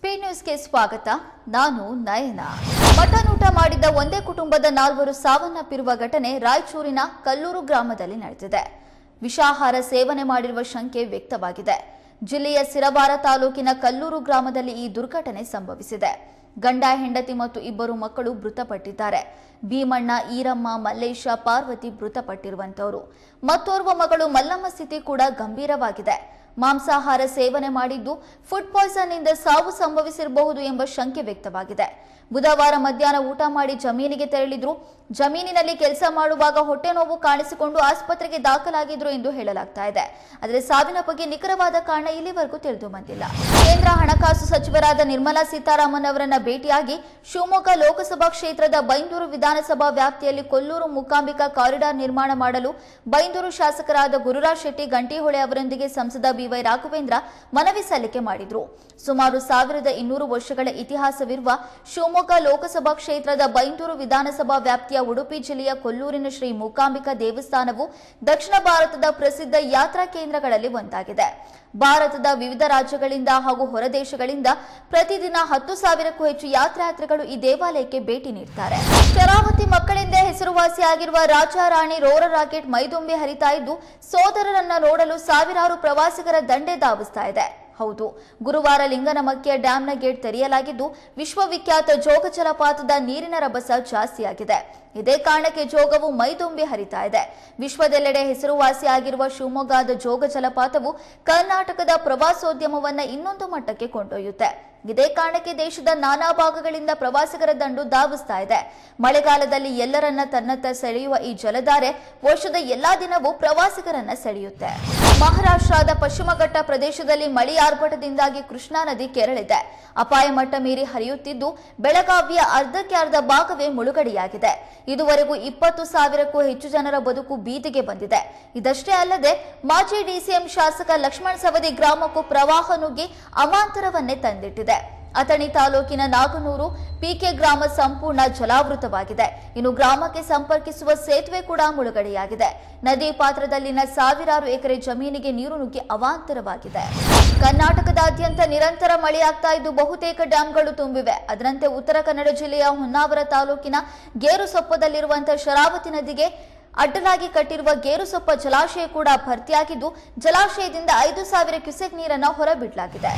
ನ್ಯೂಸ್ಗೆ ಸ್ವಾಗತ. ನಾನು ನಯನ. ಮಟನೂಟ ಮಾಡಿದ್ದ ಒಂದೇ ಕುಟುಂಬದ ನಾಲ್ವರು ಸಾವನ್ನಪ್ಪಿರುವ ಘಟನೆ ರಾಯಚೂರಿನ ಕಲ್ಲೂರು ಗ್ರಾಮದಲ್ಲಿ ನಡೆದಿದೆ. ವಿಷಾಹಾರ ಸೇವನೆ ಮಾಡಿರುವ ಶಂಕೆ ವ್ಯಕ್ತವಾಗಿದೆ. ಜಿಲ್ಲೆಯ ಸಿರವಾರ ತಾಲೂಕಿನ ಕಲ್ಲೂರು ಗ್ರಾಮದಲ್ಲಿ ಈ ದುರ್ಘಟನೆ ಸಂಭವಿಸಿದೆ. ಗಂಡ, ಹೆಂಡತಿ ಮತ್ತು ಇಬ್ಬರು ಮಕ್ಕಳು ಮೃತಪಟ್ಟಿದ್ದಾರೆ. ಭೀಮಣ್ಣ, ಈರಮ್ಮ, ಮಲ್ಲೇಶ, ಪಾರ್ವತಿ ಮೃತಪಟ್ಟಿರುವಂತವರು. ಮತ್ತೋರ್ವ ಮಗಳು ಮಲ್ಲಮ್ಮ ಸ್ಥಿತಿ ಕೂಡ ಗಂಭೀರವಾಗಿದೆ. ಮಾಂಸಾಹಾರ ಸೇವನೆ ಮಾಡಿದ್ದು ಫುಡ್ ಪಾಯ್ಸನ್ ಇಂದ ಸಾವು ಸಂಭವಿಸಿರಬಹುದು ಎಂಬ ಶಂಕೆ ವ್ಯಕ್ತವಾಗಿದೆ. ಬುಧವಾರ ಮಧ್ಯಾಹ್ನ ಊಟ ಮಾಡಿ ಜಮೀನಿಗೆ ತೆರಳಿದ್ರು. ಜಮೀನಿನಲ್ಲಿ ಕೆಲಸ ಮಾಡುವಾಗ ಹೊಟ್ಟೆ ನೋವು ಕಾಣಿಸಿಕೊಂಡು ಆಸ್ಪತ್ರೆಗೆ ದಾಖಲಾಗಿದ್ರು ಎಂದು ಹೇಳಲಾಗ್ತಾ ಇದೆ. ಆದರೆ ಸಾವಿನ ಬಗ್ಗೆ ನಿಖರವಾದ ಕಾರಣ ಇಲ್ಲಿವರೆಗೂ ತಿಳಿದು ಬಂದಿಲ್ಲ. ಕೇಂದ್ರ ಹಣಕಾಸು ಸಚಿವರಾದ ನಿರ್ಮಲಾ ಸೀತಾರಾಮನ್ ಅವರನ್ನ ಭೇಟಿಯಾಗಿ ಶಿವಮೊಗ್ಗ ಲೋಕಸಭಾ ಕ್ಷೇತ್ರದ ಬೈಂದೂರು ವಿಧಾನಸಭಾ ವ್ಯಾಪ್ತಿಯಲ್ಲಿ ಕೊಲ್ಲೂರು ಮೂಕಾಂಬಿಕಾ ಕಾರಿಡಾರ್ ನಿರ್ಮಾಣ ಮಾಡಲು ಬೈಂದೂರು ಶಾಸಕರಾದ ಗುರುರಾಜ್ ಶೆಟ್ಟಿ ಗಂಟಿಹೊಳೆ ಅವರೊಂದಿಗೆ ಸಂಸದ ಬಿವೈ ರಾಘವೇಂದ್ರ ಮನವಿ ಸಲ್ಲಿಕೆ ಮಾಡಿದ್ರು. ಸುಮಾರು ಸಾವಿರದ ಇನ್ನೂರು ವರ್ಷಗಳ ಇತಿಹಾಸವಿರುವ ಶಿವಮೊಗ್ಗ ಲೋಕಸಭಾ ಕ್ಷೇತ್ರದ ಬೈಂದೂರು ವಿಧಾನಸಭಾ ವ್ಯಾಪ್ತಿಯ ಉಡುಪಿ ಜಿಲ್ಲೆಯ ಕೊಲ್ಲೂರಿನ ಶ್ರೀ ಮೂಕಾಂಬಿಕಾ ದೇವಸ್ಥಾನವು ದಕ್ಷಿಣ ಭಾರತದ ಪ್ರಸಿದ್ಧ ಯಾತ್ರಾ ಕೇಂದ್ರಗಳಲ್ಲಿ ಒಂದಾಗಿದೆ. ಭಾರತದ ವಿವಿಧ ರಾಜ್ಯಗಳಿಂದ ಹಾಗೂ ಹೊರದೇಶಗಳಿಂದ ಪ್ರತಿದಿನ ಹತ್ತು ಸಾವಿರಕ್ಕೂ ಹೆಚ್ಚು ಯಾತ್ರಾರ್ಥಿಗಳು ಈ ದೇವಾಲಯಕ್ಕೆ ಭೇಟಿ ನೀಡುತ್ತಾರೆ ಶರಾವತಿ ಮಕ್ಕಳಿಂದ ಹೆಸರುವಾಸಿಯಾಗಿರುವ ರಾಜಾ ರಾಣಿ ರೋರ ರಾಕೆಟ್ ಮೈದುಂಬಿ ಹರಿತಾ ಇದ್ದು, ಸೋದರರನ್ನ ನೋಡಲು ಸಾವಿರಾರು ಪ್ರವಾಸಿಗರ ದಂಡೆ ಧಾವಿಸ್ತಾ ಇದೆ. ಹೌದು, ಗುರುವಾರ ಲಿಂಗನಮಕ್ಕಿಯ ಡ್ಯಾಂನ ಗೇಟ್ ತೆರೆಯಲಾಗಿದ್ದು, ವಿಶ್ವವಿಖ್ಯಾತ ಜೋಗ ಜಲಪಾತದ ನೀರಿನ ರಭಸ ಜಾಸ್ತಿಯಾಗಿದೆ. ಇದೇ ಕಾರಣಕ್ಕೆ ಜೋಗವು ಮೈದುಂಬಿ ಹರಿತಾ ಇದೆ. ವಿಶ್ವದೆಲ್ಲೆಡೆ ಹೆಸರುವಾಸಿಯಾಗಿರುವ ಶಿವಮೊಗ್ಗದ ಜೋಗ ಜಲಪಾತವು ಕರ್ನಾಟಕದ ಪ್ರವಾಸೋದ್ಯಮವನ್ನ ಇನ್ನೊಂದು ಮಟ್ಟಕ್ಕೆ ಕೊಂಡೊಯ್ಯುತ್ತೆ. ಇದೇ ಕಾರಣಕ್ಕೆ ದೇಶದ ನಾನಾ ಭಾಗಗಳಿಂದ ಪ್ರವಾಸಿಗರ ದಂಡು ಧಾವಿಸ್ತಾ ಇದೆ. ಮಳೆಗಾಲದಲ್ಲಿ ಎಲ್ಲರನ್ನ ತನ್ನತ್ತ ಸೆಳೆಯುವ ಈ ಜಲಧಾರೆ ವರ್ಷದ ಎಲ್ಲಾ ದಿನವೂ ಪ್ರವಾಸಿಗರನ್ನ ಸೆಳೆಯುತ್ತೆ. ಮಹಾರಾಷ್ಟ್ರದ ಪಶ್ಚಿಮ ಘಟ್ಟ ಪ್ರದೇಶದಲ್ಲಿ ಮಳೆ ಆರ್ಭಟದಿಂದಾಗಿ ಕೃಷ್ಣಾ ನದಿ ಕೆರಳಿದೆ. ಅಪಾಯ ಮಟ್ಟ ಮೀರಿ ಹರಿಯುತ್ತಿದ್ದು, ಬೆಳಗಾವಿಯ ಅರ್ಧಕ್ಕೆ ಅರ್ಧ ಭಾಗವೇ ಮುಳುಗಡೆಯಾಗಿದೆ. ಇದುವರೆಗೂ ಇಪ್ಪತ್ತು ಸಾವಿರಕ್ಕೂ ಹೆಚ್ಚು ಜನರ ಬದುಕು ಬೀದಿಗೆ ಬಂದಿದೆ. ಇದಷ್ಟೇ ಅಲ್ಲದೆ, ಮಾಜಿ ಡಿಸಿಎಂ ಶಾಸಕ ಲಕ್ಷ್ಮಣ್ ಸವದಿ ಗ್ರಾಮಕ್ಕೂ ಪ್ರವಾಹ ನುಗ್ಗಿ ಅವಾಂತರವನ್ನೇ ತಂದಿಟ್ಟಿದೆ. ಅಥಣಿ ತಾಲೂಕಿನ ನಾಗನೂರು ಪಿಕೆ ಗ್ರಾಮ ಸಂಪೂರ್ಣ ಜಲಾವೃತವಾಗಿದೆ. ಇನ್ನು ಗ್ರಾಮಕ್ಕೆ ಸಂಪರ್ಕಿಸುವ ಸೇತುವೆ ಕೂಡ ಮುಳುಗಡೆಯಾಗಿದೆ. ನದಿ ಪಾತ್ರದಲ್ಲಿನ ಸಾವಿರಾರು ಎಕರೆ ಜಮೀನಿಗೆ ನೀರು ನುಗ್ಗಿ ಅವಾಂತರವಾಗಿದೆ. ಕರ್ನಾಟಕದಾದ್ಯಂತ ನಿರಂತರ ಮಳೆಯಾಗ್ತಾ ಇದ್ದು ಬಹುತೇಕ ಡ್ಯಾಂಗಳು ತುಂಬಿವೆ. ಅದರಂತೆ ಉತ್ತರ ಕನ್ನಡ ಜಿಲ್ಲೆಯ ಹೊನ್ನಾವರ ತಾಲೂಕಿನ ಗೇರುಸೊಪ್ಪದಲ್ಲಿರುವಂತಹ ಶರಾವತಿ ನದಿಗೆ ಅಡ್ಡಲಾಗಿ ಕಟ್ಟಿರುವ ಗೇರುಸೊಪ್ಪ ಜಲಾಶಯ ಕೂಡ ಭರ್ತಿಯಾಗಿದ್ದು ಜಲಾಶಯದಿಂದ ಐದು ಸಾವಿರ ಕ್ಯುಸೆಕ್ ನೀರನ್ನು ಹೊರಬಿಡಲಾಗಿದೆ.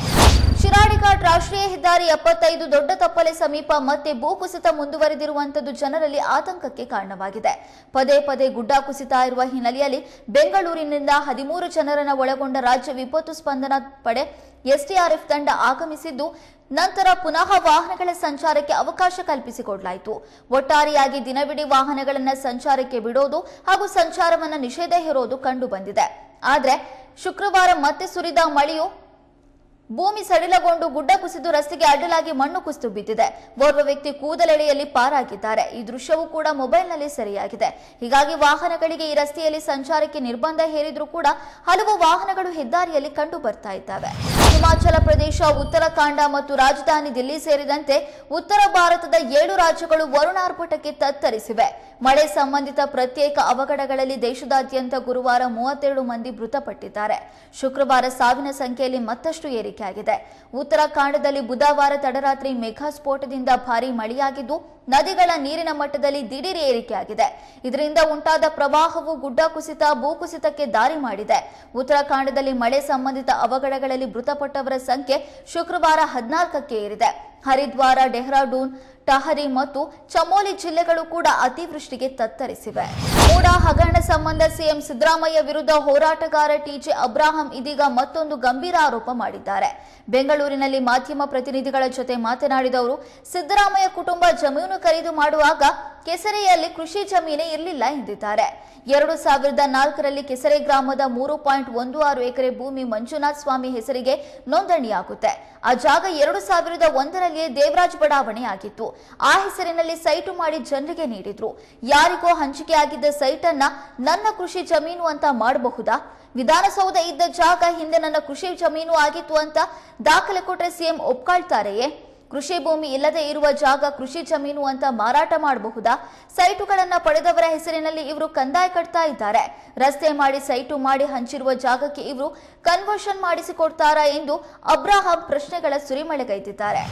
ಶಿರಾಡಿಘಾಟ್ ರಾಷ್ಟ್ರೀಯ ಹೆದ್ದಾರಿ ಎಪ್ಪತ್ತೈದು ದೊಡ್ಡ ತಪ್ಪಲೆ ಸಮೀಪ ಮತ್ತೆ ಭೂಕುಸಿತ ಮುಂದುವರೆದಿರುವಂತದ್ದು ಜನರಲ್ಲಿ ಆತಂಕಕ್ಕೆ ಕಾರಣವಾಗಿದೆ. ಪದೇ ಪದೇ ಗುಡ್ಡ ಕುಸಿತ ಇರುವ ಹಿನ್ನೆಲೆಯಲ್ಲಿ ಬೆಂಗಳೂರಿನಿಂದ ಹದಿಮೂರು ಜನರನ್ನ ಒಳಗೊಂಡ ರಾಜ್ಯ ವಿಪತ್ತು ಸ್ಪಂದನಾ ಪಡೆ ಎಸ್ಡಿಆರ್ಎಫ್ ತಂಡ ಆಗಮಿಸಿದ್ದು, ನಂತರ ಪುನಃ ವಾಹನಗಳ ಸಂಚಾರಕ್ಕೆ ಅವಕಾಶ ಕಲ್ಪಿಸಿಕೊಡಲಾಯಿತು. ಒಟ್ಟಾರೆಯಾಗಿ ದಿನವಿಡೀ ವಾಹನಗಳನ್ನ ಸಂಚಾರಕ್ಕೆ ಬಿಡೋದು ಹಾಗೂ ಸಂಚಾರವನ್ನ ನಿಷೇಧ ಹೇರೋದು ಕಂಡುಬಂದಿದೆ ಆದ್ರೆ ಶುಕ್ರವಾರ ಮತ್ತೆ ಸುರಿದ ಮಳೆಯು ಭೂಮಿ ಸಡಿಲಗೊಂಡು ಗುಡ್ಡ ಕುಸಿದು ರಸ್ತೆಗೆ ಅಡ್ಡಲಾಗಿ ಮಣ್ಣು ಕುಸಿದು ಬಿದ್ದಿದೆ. ಓರ್ವ ವ್ಯಕ್ತಿ ಕೂದಲೆಳೆಯಲ್ಲಿ ಪಾರಾಗಿದ್ದಾರೆ. ಈ ದೃಶ್ಯವೂ ಕೂಡ ಮೊಬೈಲ್ನಲ್ಲಿ ಸರಿಯಾಗಿದೆ. ಹೀಗಾಗಿ ವಾಹನಗಳಿಗೆ ಈ ರಸ್ತೆಯಲ್ಲಿ ಸಂಚಾರಕ್ಕೆ ನಿರ್ಬಂಧ ಹೇರಿದ್ರೂ ಕೂಡ ಹಲವು ವಾಹನಗಳು ಹೆದ್ದಾರಿಯಲ್ಲಿ ಕಂಡು ಬರ್ತಾ ಇದ್ದಾವೆ. ಹಿಮಾಚಲ ಪ್ರದೇಶ, ಉತ್ತರಾಖಂಡ ಮತ್ತು ರಾಜಧಾನಿ ದಿಲ್ಲಿ ಸೇರಿದಂತೆ ಉತ್ತರ ಭಾರತದ ಏಳು ರಾಜ್ಯಗಳು ವರುಣಾರ್ಭಟಕ್ಕೆ ತತ್ತರಿಸಿವೆ. ಮಳೆ ಸಂಬಂಧಿತ ಪ್ರತ್ಯೇಕ ಅವಘಡಗಳಲ್ಲಿ ದೇಶದಾದ್ಯಂತ ಗುರುವಾರ ಮೂವತ್ತೆರಡು ಮಂದಿ ಮೃತಪಟ್ಟಿದ್ದಾರೆ. ಶುಕ್ರವಾರ ಸಾವಿನ ಸಂಖ್ಯೆಯಲ್ಲಿ ಮತ್ತಷ್ಟು ಏರಿಕೆಯಾಗಿದೆ. ಉತ್ತರಾಖಂಡದಲ್ಲಿ ಬುಧವಾರ ತಡರಾತ್ರಿ ಮೆಘಾ ಸ್ಫೋಟದಿಂದ ಭಾರೀ ಮಳೆಯಾಗಿದ್ದು ನದಿಗಳ ನೀರಿನ ಮಟ್ಟದಲ್ಲಿ ದಿಢೀರ್ ಏರಿಕೆಯಾಗಿದೆ ಇದರಿಂದ ಉಂಟಾದ ಪ್ರವಾಹವು ಗುಡ್ಡ ಕುಸಿತ ಭೂಕುಸಿತಕ್ಕೆ ದಾರಿ ಮಾಡಿದೆ. ಉತ್ತರಾಖಂಡದಲ್ಲಿ ಮಳೆ ಸಂಬಂಧಿತ ಅವಘಡಗಳಲ್ಲಿ ಮೃತಪಟ್ಟವರ ಸಂಖ್ಯೆ ಶುಕ್ರವಾರ ಹದಿನಾಲ್ಕಕ್ಕೆ ಏರಿದೆ. ಹರಿದ್ವಾರ, ಡೆಹ್ರಾಡೂನ್, ಟಹರಿ ಮತ್ತು ಚಮೋಲಿ ಜಿಲ್ಲೆಗಳು ಕೂಡ ಅತಿವೃಷ್ಟಿಗೆ ತತ್ತರಿಸಿವೆ. ಕೂಡ ಹಗರಣ ಸಂಬಂಧ ಸಿಎಂ ಸಿದ್ದರಾಮಯ್ಯ ವಿರುದ್ಧ ಹೋರಾಟಗಾರ ಟಿಜೆ ಅಬ್ರಾಹಂ ಇದೀಗ ಮತ್ತೊಂದು ಗಂಭೀರ ಆರೋಪ ಮಾಡಿದ್ದಾರೆ. ಬೆಂಗಳೂರಿನಲ್ಲಿ ಮಾಧ್ಯಮ ಪ್ರತಿನಿಧಿಗಳ ಜೊತೆ ಮಾತನಾಡಿದವರು ಸಿದ್ದರಾಮಯ್ಯ ಕುಟುಂಬ ಜಮೀನು ಖರೀದಿ ಮಾಡುವಾಗ ಕೆಸರೆಯಲ್ಲಿ ಕೃಷಿ ಜಮೀನೇ ಇರಲಿಲ್ಲ ಎಂದಿದ್ದಾರೆ. ಎರಡು ಸಾವಿರದ ನಾಲ್ಕರಲ್ಲಿ ಕೆಸರೆ ಗ್ರಾಮದ ಮೂರು ಪಾಯಿಂಟ್ ಒಂದು ಆರು ಎಕರೆ ಭೂಮಿ ಮಂಜುನಾಥ್ ಸ್ವಾಮಿ ಹೆಸರಿಗೆ ನೋಂದಣಿಯಾಗುತ್ತೆ. ಆ ಜಾಗ ಎರಡು ಸಾವಿರದ ಒಂದರಲ್ಲಿಯೇ ದೇವರಾಜ್ ಬಡಾವಣೆ ಆಗಿತ್ತು. ಆ ಹೆಸರಿನಲ್ಲಿ ಸೈಟು ಮಾಡಿ ಜನರಿಗೆ ನೀಡಿದ್ರು. ಯಾರಿಗೋ ಹಂಚಿಕೆಯಾಗಿದ್ದ ಸೈಟ್ ಅನ್ನ ನನ್ನ ಕೃಷಿ ಜಮೀನು ಅಂತ ಮಾಡಬಹುದಾ? ವಿಧಾನಸೌಧ ಇದ್ದ ಜಾಗ ಹಿಂದೆ ನನ್ನ ಕೃಷಿ ಜಮೀನು ಆಗಿತ್ತು ಅಂತ ದಾಖಲೆ ಕೊಟ್ರೆ ಸಿಎಂ ಒಪ್ಕೊಳ್ತಾರೆಯೇ? ಕೃಷಿ ಭೂಮಿ ಇಲ್ಲದೆ ಇರುವ ಜಾಗ ಕೃಷಿ ಜಮೀನು ಅಂತ ಮಾರಾಟ ಮಾಡಬಹುದಾ? ಸೈಟುಗಳನ್ನು ಪಡೆದವರ ಹೆಸರಿನಲ್ಲಿ ಇವರು ಕಂದಾಯ ಕಟ್ತಾ ಇದ್ದಾರೆ. ರಸ್ತೆ ಮಾಡಿ ಸೈಟು ಮಾಡಿ ಹಂಚಿರುವ ಜಾಗಕ್ಕೆ ಇವರು ಕನ್ವರ್ಷನ್ ಮಾಡಿಸಿಕೊಡ್ತಾರಾ ಎಂದು ಅಬ್ರಾಹಂ ಪ್ರಶ್ನೆಗಳ ಸುರಿಮಳೆಗೈದಿದ್ದಾರೆ.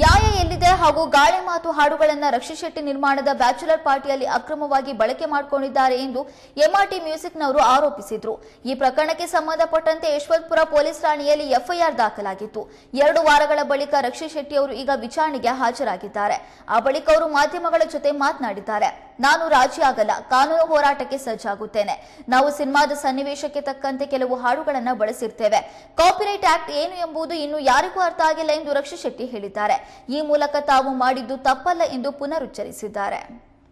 ನ್ಯಾಯ ಎಲ್ಲಿದೆ ಹಾಗೂ ಗಾಳಿ ಮಾತು ಹಾಡುಗಳನ್ನ ರಕ್ಷಿ ಶೆಟ್ಟಿ ನಿರ್ಮಾಣದ ಬ್ಯಾಚುಲರ್ ಪಾರ್ಟಿಯಲ್ಲಿ ಅಕ್ರಮವಾಗಿ ಬಳಕೆ ಮಾಡಿಕೊಂಡಿದ್ದಾರೆ ಎಂದು ಎಂಆರ್ಟಿ ಮ್ಯೂಸಿಕ್ನವರು ಆರೋಪಿಸಿದ್ರು. ಈ ಪ್ರಕರಣಕ್ಕೆ ಸಂಬಂಧಪಟ್ಟಂತೆ ಯಶವಂತಪುರ ಪೊಲೀಸ್ ಠಾಣೆಯಲ್ಲಿ ಎಫ್ಐಆರ್ ದಾಖಲಾಗಿತ್ತು. ಎರಡು ವಾರಗಳ ಬಳಿಕ ರಕ್ಷಿತ್ ಶೆಟ್ಟಿ ಅವರು ಈಗ ವಿಚಾರಣೆಗೆ ಹಾಜರಾಗಿದ್ದಾರೆ. ಆ ಬಳಿಕ ಅವರು ಮಾಧ್ಯಮಗಳ ಜೊತೆ ಮಾತನಾಡಿದ್ದಾರೆ. ನಾನು ರಾಜಿ ಆಗಲ್ಲ, ಕಾನೂನು ಹೋರಾಟಕ್ಕೆ ಸಜ್ಜಾಗುತ್ತೇನೆ. ನಾವು ಸಿನಿಮಾದ ಸನ್ನಿವೇಶಕ್ಕೆ ತಕ್ಕಂತೆ ಕೆಲವು ಹಾಡುಗಳನ್ನು ಬಳಸಿರ್ತೇವೆ. ಕಾಪಿರೈಟ್ ಆಕ್ಟ್ ಏನು ಎಂಬುದು ಇನ್ನು ಯಾರಿಗೂ ಅರ್ಥ ಆಗಿಲ್ಲ ಎಂದು ರಕ್ಷಿತ್ ಶೆಟ್ಟಿ ಹೇಳಿದ್ದಾರೆ. ಈ ಮೂಲಕ ತಾವು ಮಾಡಿದ್ದು ತಪ್ಪಲ್ಲ ಎಂದು ಪುನರುಚ್ಚರಿಸಿದ್ದಾರೆ.